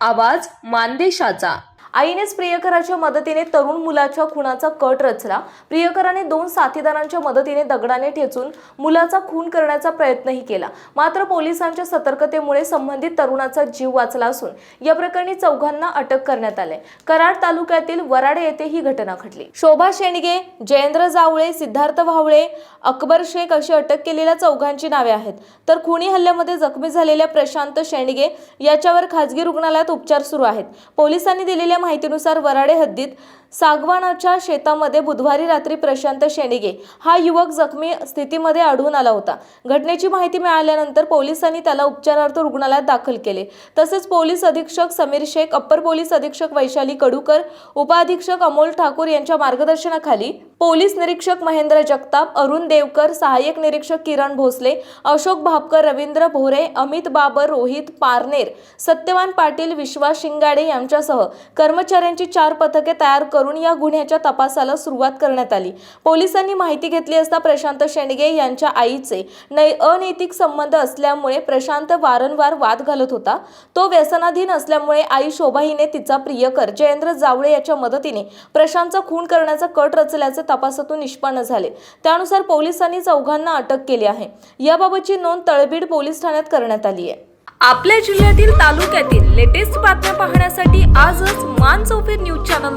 आवाज मानदेशाचा. आईनेच प्रियकराच्या मदतीने तरुण मुलाच्या खुनाचा कट रचला. प्रियकराने दोन साथीदारांच्या मदतीने दगडाने ठेचून मुलाचा खून करण्याचा प्रयत्नही केला. मात्र पोलिसांच्या सतर्कतेमुळे संबंधित तरुणाचा जीव वाचला असून या प्रकरणी चौघांना अटक करण्यात आले कराड तालुक्यातील वराडे येथे ही घटना घडली. शोभा शेंडगे जयेंद्र जावळे सिद्धार्थ भावळे अकबर शेख अशी अटक केलेल्या चौघांची नावे आहेत. तर खुनी हल्ल्यामध्ये जखमी झालेल्या प्रशांत शेंडगे याच्यावर खाजगी रुग्णालयात उपचार सुरू आहेत. पोलिसांनी दिलेल्या माहितीनुसार वराडे हद्दीत सागवानाच्या शेतामध्ये बुधवारी रात्री प्रशांत शेणिगे हा युवक जखमी स्थितीमध्ये आढळून आला होता. घटनेची माहिती मिळाल्यानंतर पोलिसांनी त्याला उपचारार्थ रुग्णालयात दाखल केले. तसेच पोलीस अधीक्षक समीर शेख अप्पर पोलीस अधीक्षक वैशाली कडूकर उपअधीक्षक अमोल ठाकूर यांच्या मार्गदर्शनाखाली पोलीस निरीक्षक महेंद्र जगताप अरुण देवकर सहाय्यक निरीक्षक किरण भोसले अशोक भापकर रवींद्र भोरे अमित बाबर रोहित पारनेर सत्यवान पाटील विश्वास शिंगाडे यांच्यासह कर्मचाऱ्यांची चार पथके तयार करून या गुन्ह्याच्या तपासाला सुरुवात करण्यात आली. पोलिसांनी माहिती घेतली असता प्रशांत शेंडगे यांच्या आईचे अनैतिक संबंध असल्यामुळे प्रशांत वारंवार वाद घालत होता. तो व्यसनाधीन असल्यामुळे आई शोभा हिने तिचा प्रियकर जयेंद्र जावळे याच्या मदतीने प्रशांतचा खून करण्याचा कट रचल्याचे तपासातून निष्पन्न झाले. त्यानुसार पोलिसांनी चौघांना अटक केली आहे. याबाबतची नोंद तळबीड पोलीस ठाण्यात करण्यात आली आहे. आपल्या जिल्ह्यातील तालुक्यातील लेटेस्ट बातम्या पाहण्यासाठी आजच मान चौफेर न्यूज चॅनल